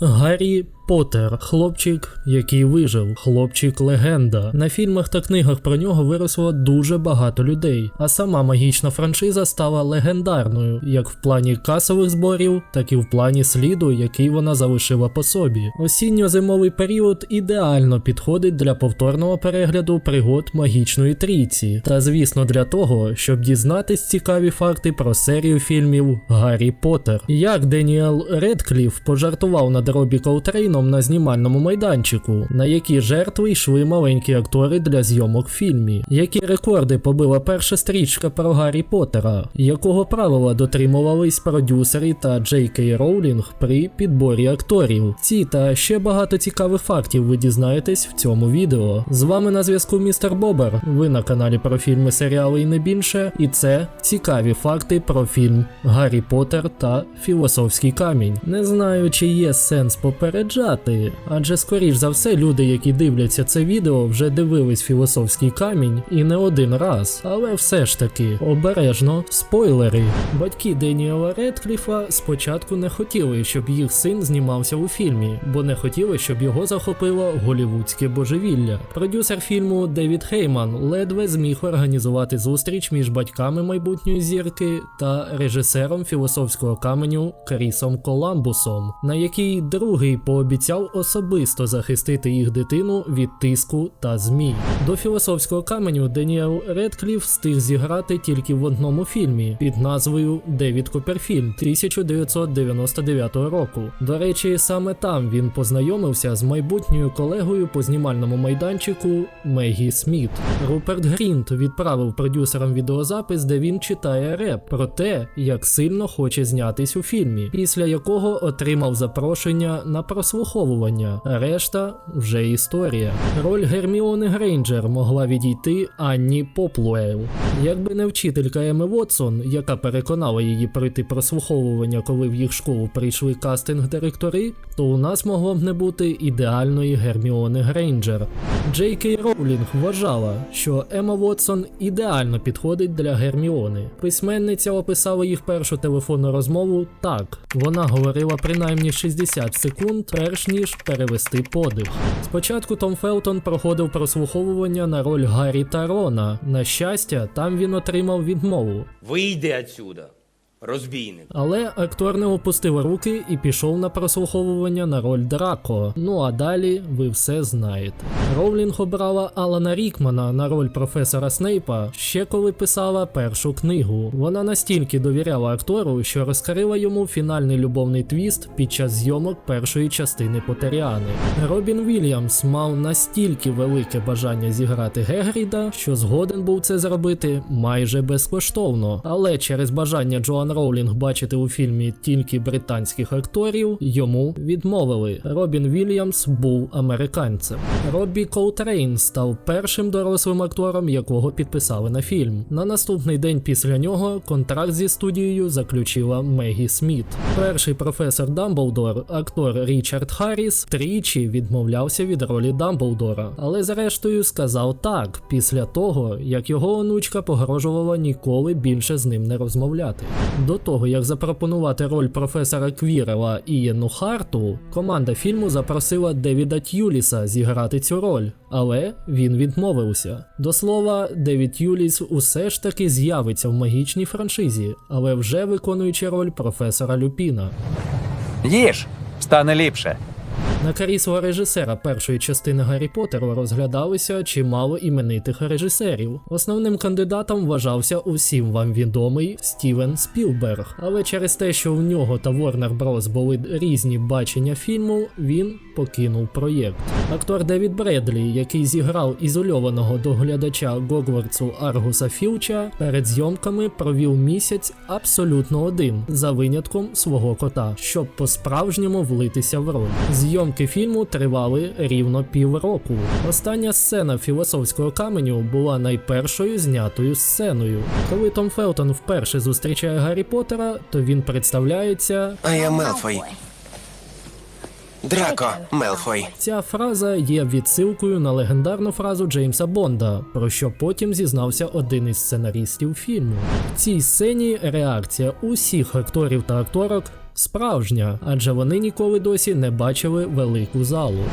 Гаррі Поттер, хлопчик, який вижив, хлопчик легенда. На фільмах та книгах про нього виросло дуже багато людей, а сама магічна франшиза стала легендарною, як в плані касових зборів, так і в плані сліду, який вона залишила по собі. Осінньо-зимовий період ідеально підходить для повторного перегляду пригод магічної трійці, та звісно для того, щоб дізнатись цікаві факти про серію фільмів Гаррі Поттер. Як Деніел Редкліф пожартував над Робі Колтрейном на знімальному майданчику, на які жертви йшли маленькі актори для зйомок в фільмі, які рекорди побила перша стрічка про Гаррі Поттера, якого правила дотримувались продюсери та Джей Кей Роулінг при підборі акторів. Ці та ще багато цікавих фактів ви дізнаєтесь в цьому відео. З вами на зв'язку містер Бобер. Ви на каналі про фільми, серіали і не більше. І це цікаві факти про фільм Гаррі Поттер та Філософський камінь. Не знаю, чи є сенс попереджати, адже скоріш за все люди, які дивляться це відео, вже дивились філософський камінь і не один раз. Але все ж таки, обережно, спойлери. Батьки Деніела Редкліфа спочатку не хотіли, щоб їх син знімався у фільмі, бо не хотіли, щоб його захопило голівудське божевілля. Продюсер фільму Девід Хейман ледве зміг організувати зустріч між батьками майбутньої зірки та режисером філософського каменю Крісом Коламбусом, на який другий пообіцяв особисто захистити їх дитину від тиску та змій. До філософського каменю Деніел Редкліф встиг зіграти тільки в одному фільмі під назвою Девід Коперфільд 1999 року. До речі, саме там він познайомився з майбутньою колегою по знімальному майданчику Мегі Сміт. Руперт Грінт відправив продюсерам відеозапис, де він читає реп про те, як сильно хоче знятись у фільмі, після якого отримав запрошення на прослуховування. Решта вже історія. Роль Герміони Грейнджер могла відійти Анні Поплуел. Якби не вчителька Еми Вотсон, яка переконала її пройти прослуховування, коли в їх школу прийшли кастинг-директори, то у нас могло б не бути ідеальної Герміони Грейнджер. Джей Кей Роулінг вважала, що Ема Вотсон ідеально підходить для Герміони. Письменниця описала їх першу телефонну розмову так: вона говорила принаймні 60 секунд, перш ніж перевести подих. Спочатку Том Фелтон проходив прослуховування на роль Гаррі Тарона. На щастя, там він отримав відмову. Вийди отсюда, розбійник. Але актор не опустив руки і пішов на прослуховування на роль Драко. Ну а далі ви все знаєте. Роулінг обрала Алана Рікмана на роль професора Снейпа ще коли писала першу книгу. Вона настільки довіряла актору, що розкрила йому фінальний любовний твіст під час зйомок першої частини Потеріани. Робін Вільямс мав настільки велике бажання зіграти Гегріда, що згоден був це зробити майже безкоштовно. Але через бажання Джоан Роулінг бачити у фільмі тільки британських акторів, йому відмовили. Робін Вільямс був американцем. Робі Колтрейн став першим дорослим актором, якого підписали на фільм. На наступний день після нього контракт зі студією заключила Мегі Сміт. Перший професор Дамблдор, актор Річард Харріс, тричі відмовлявся від ролі Дамблдора, але зрештою сказав так після того, як його онучка погрожувала ніколи більше з ним не розмовляти. До того як запропонувати роль професора Квірела Ієну Харту, команда фільму запросила Девіда Т'юліса зіграти цю роль, але він відмовився. До слова, Девід Т'юліс усе ж таки з'явиться в магічній франшизі, але вже виконуючи роль професора Люпіна. Їж, стане ліпше. На крісло режисера першої частини Гаррі Поттера розглядалося чимало іменитих режисерів. Основним кандидатом вважався усім вам відомий Стівен Спілберг, але через те, що в нього та Warner Bros. були різні бачення фільму, він покинув проєкт. Актор Девід Бредлі, який зіграв ізольованого до глядача Гогвартсу Аргуса Філча, перед зйомками провів місяць абсолютно один, за винятком свого кота, щоб по-справжньому влитися в роль. Зйомки фільму тривали рівно півроку. Остання сцена філософського каменю була найпершою знятою сценою. Коли Том Фелтон вперше зустрічає Гаррі Поттера, то він представляється А я Мелфой. Драко Мелфой. Ця фраза є відсилкою на легендарну фразу Джеймса Бонда, про що потім зізнався один із сценаристів фільму. В цій сцені реакція усіх акторів та акторок Справжня, адже вони ніколи досі не бачили велику залу.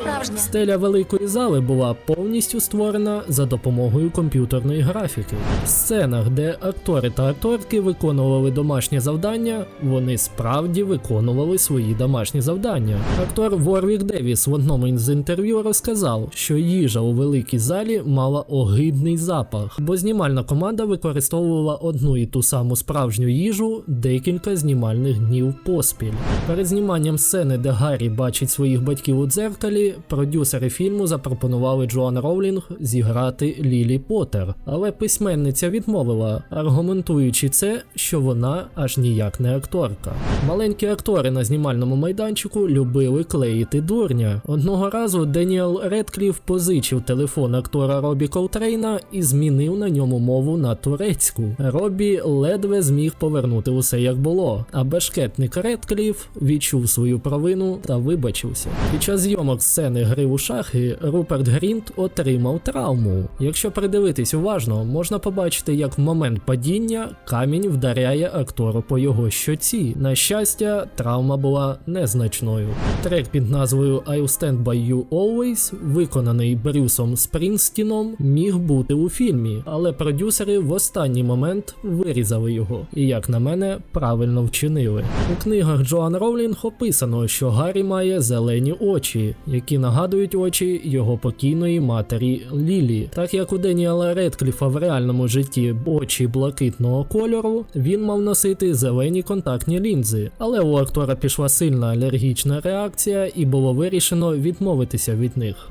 Справжня. Стеля великої зали була повністю створена за допомогою комп'ютерної графіки. В сценах, де актори та акторки виконували домашні завдання, вони справді виконували свої домашні завдання. Актор Ворвік Девіс в одному із інтерв'ю розказав, що їжа у великій залі мала огидний запах, бо знімальна команда використовувала одну і ту саму справжню їжу декілька знімальних днів поспіль. Перед зніманням сцени, де Гаррі бачить своїх батьків у дзеркалі, продюсери фільму запропонували Джоан Роулінг зіграти Лілі Поттер, але письменниця відмовила, аргументуючи це, що вона аж ніяк не акторка. Маленькі актори на знімальному майданчику любили клеїти дурня. Одного разу Деніел Редкліф позичив телефон актора Робі Колтрейна і змінив на ньому мову на турецьку. Робі ледве зміг повернути усе як було, а бешкетник Редкліф відчув свою провину та вибачився. Під час зйомок сцени гри у шахи Руперт Грінт отримав травму. Якщо придивитись уважно, можна побачити, як в момент падіння камінь вдаряє актору по його щоці. На щастя, травма була незначною. Трек під назвою I Stand By You Always, виконаний Брюсом Спрінстіном, міг бути у фільмі, але продюсери в останній момент вирізали його. І як на мене, правильно вчинили. У книгах Джоан Роулінг описано, що Гаррі має зелені очі, які нагадують очі його покійної матері Лілі. Так як у Деніела Редкліфа в реальному житті очі блакитного кольору, він мав носити зелені контактні лінзи, але у актора пішла сильна алергічна реакція, і було вирішено відмовитися від них.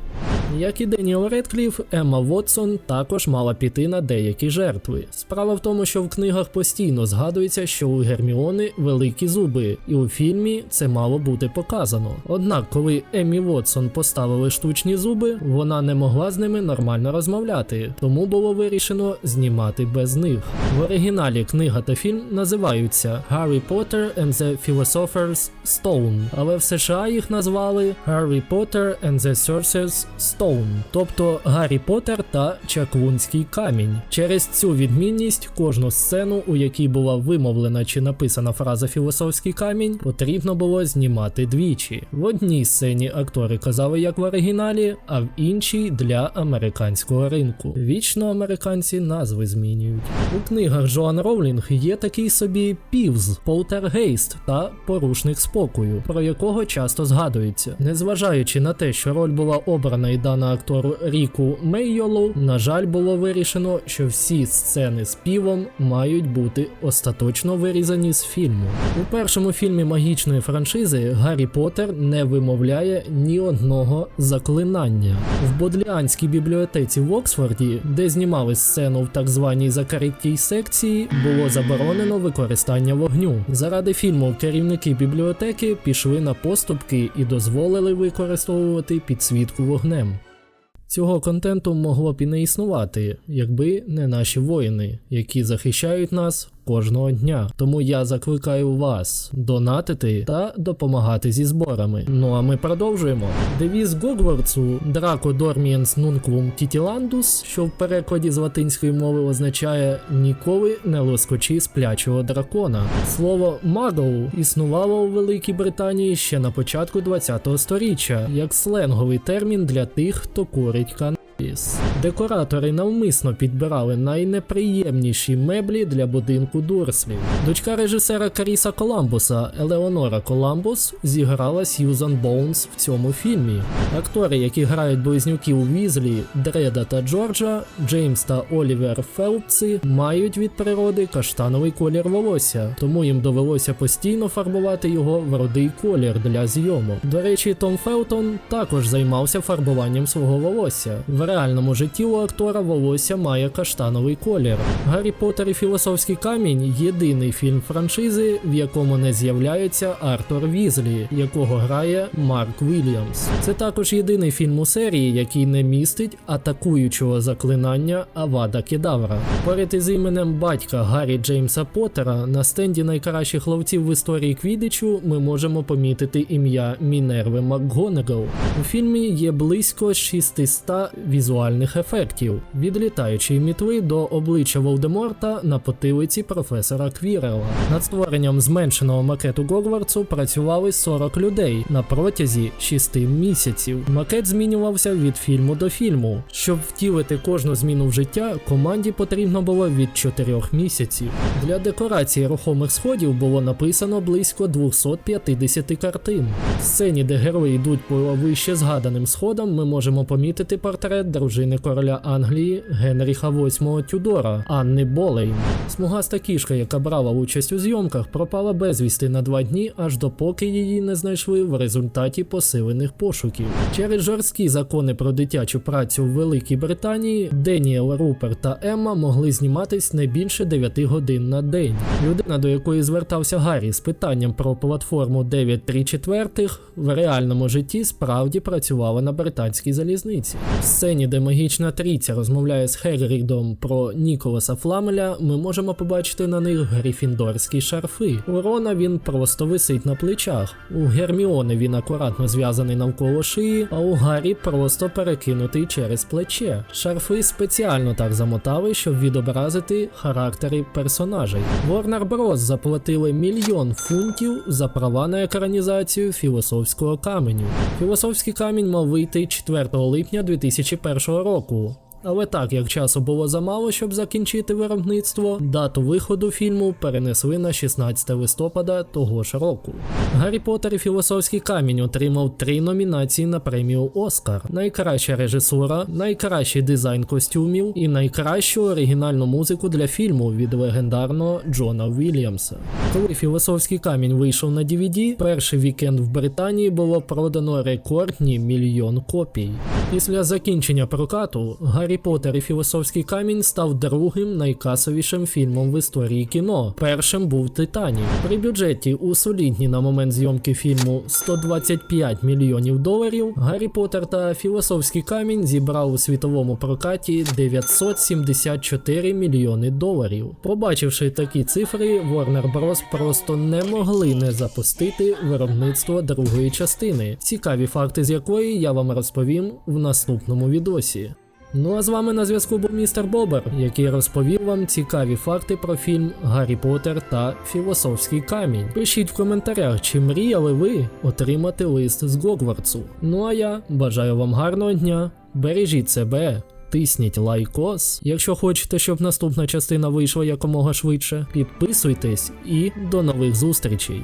Як і Деніел Редкліф, Емма Вотсон також мала піти на деякі жертви. Справа в тому, що в книгах постійно згадується, що у Герміони великі зуби, і у фільмі це мало бути показано. Однак, коли Еммі Вотсон поставили штучні зуби, вона не могла з ними нормально розмовляти, тому було вирішено знімати без них. В оригіналі книга та фільм називаються Harry Potter and the Philosopher's Stone, але в США їх назвали Harry Potter and the Sorcerer's Stone, тобто Гаррі Поттер та Чаклунський камінь. Через цю відмінність кожну сцену, у якій була вимовлена чи написана фраза філософський камінь, потрібно було знімати двічі. В одній сцені актори казали як в оригіналі, а в іншій для американського ринку. Вічно американці назви змінюють. У книгах Джоан Роулінг є такий собі півз, полтергейст та порушник спокою, про якого часто згадується. Незважаючи на те, що роль була обрана і дана актору Ріку Меййолу, на жаль, було вирішено, що всі сцени з півом мають бути остаточно вирізані з фільму. У першому фільмі магічної франшизи Гаррі Поттер не вимовляє ні одного заклинання. В Бодліанській бібліотеці в Оксфорді, де знімали сцену в так званій закриттій секції, було заборонено використання вогню. Заради фільму керівники бібліотеки пішли на поступки і дозволили використовувати підсвітку вогнем. Цього контенту могло б і не існувати, якби не наші воїни, які захищають нас кожного дня. Тому я закликаю вас донатити та допомагати зі зборами. Ну а ми продовжуємо. Девіз Гогвартсу Драко Дормієнс Нунквум Тітіландус, що в перекладі з латинської мови означає ніколи не лоскочи сплячого дракона. Слово магоу існувало у Великій Британії ще на початку 20-го сторіччя, як сленговий термін для тих, хто курить кан. Декоратори навмисно підбирали найнеприємніші меблі для будинку Дурслів. Дочка режисера Каріса Коламбуса Елеонора Коламбус зіграла Сьюзан Боунс в цьому фільмі. Актори, які грають близнюків Візлі, Дреда та Джорджа, Джеймс та Олівер Фелпси, мають від природи каштановий колір волосся, тому їм довелося постійно фарбувати його в рудий колір для зйомок. До речі, Том Фелтон також займався фарбуванням свого волосся. В реальному житті у актора волосся має каштановий колір. Гаррі Поттер і Філософський камінь єдиний фільм франшизи, в якому не з'являється Артур Візлі, якого грає Марк Вільямс. Це також єдиний фільм у серії, який не містить атакуючого заклинання Авада Кедавра. Поряд із іменем батька Гаррі Джеймса Поттера на стенді найкращих ловців в історії Квідичу ми можемо помітити ім'я Мінерви МакГонагал. У фільмі є близько 600 візуальних ефектів, від літаючої мітли до обличчя Волдеморта на потилиці професора Квірела. Над створенням зменшеного макету Гогвартсу працювали 40 людей на протязі 6 місяців. Макет змінювався від фільму до фільму. Щоб втілити кожну зміну в життя, команді потрібно було від 4 місяців. Для декорації рухомих сходів було написано близько 250 картин. В сцені, де герої йдуть по вище згаданим сходам, ми можемо помітити портрет дружини короля Англії Генріха VIII Тюдора Анни Болейн. Смугаста кішка, яка брала участь у зйомках, пропала безвісти на два дні, аж допоки її не знайшли в результаті посилених пошуків. Через жорсткі закони про дитячу працю в Великій Британії Деніел Рупер та Емма могли зніматись не більше 9 годин на день. Людина, до якої звертався Гаррі з питанням про платформу 9.3 в реальному житті справді працювала на британській залізниці. В сцені, де магічна трійця розмовляє з Хегрідом про Ніколаса Фламеля, ми можемо побачити на них гріфіндорські шарфи. У Рона він просто висить на плечах. У Герміони він акуратно зв'язаний навколо шиї, а у Гаррі просто перекинутий через плече. Шарфи спеціально так замотали, щоб відобразити характери персонажей. Warner Bros. заплатили мільйон фунтів за права на екранізацію філософського каменю. Філософський камінь мав вийти 4 липня 2001 року. Але так як часу було замало, щоб закінчити виробництво, дату виходу фільму перенесли на 16 листопада того ж року. Гаррі Поттер і Філософський камінь отримав три номінації на премію Оскар: найкраща режисура, найкращий дизайн костюмів і найкращу оригінальну музику для фільму від легендарного Джона Вільямса. Коли Філософський камінь вийшов на DVD, перший вікенд в Британії було продано рекордні мільйон копій. Після закінчення прокату Гаррі Поттер і Філософський камінь став другим найкасовішим фільмом в історії кіно. Першим був Титанік. При бюджеті у солідні на момент зйомки фільму 125 мільйонів доларів. Гаррі Поттер та Філософський камінь зібрав у світовому прокаті 974 мільйони доларів. Побачивши такі цифри, Warner Bros. просто не могли не запустити виробництво другої частини, цікаві факти з якої я вам розповім в наступному відосі. Ну а з вами на зв'язку був містер Бобер, який розповів вам цікаві факти про фільм Гаррі Поттер та Філософський камінь. Пишіть в коментарях, чи мріяли ви отримати лист з Гогвартсу. Ну а я бажаю вам гарного дня, бережіть себе. Тисніть лайкос, якщо хочете, щоб наступна частина вийшла якомога швидше. Підписуйтесь і до нових зустрічей.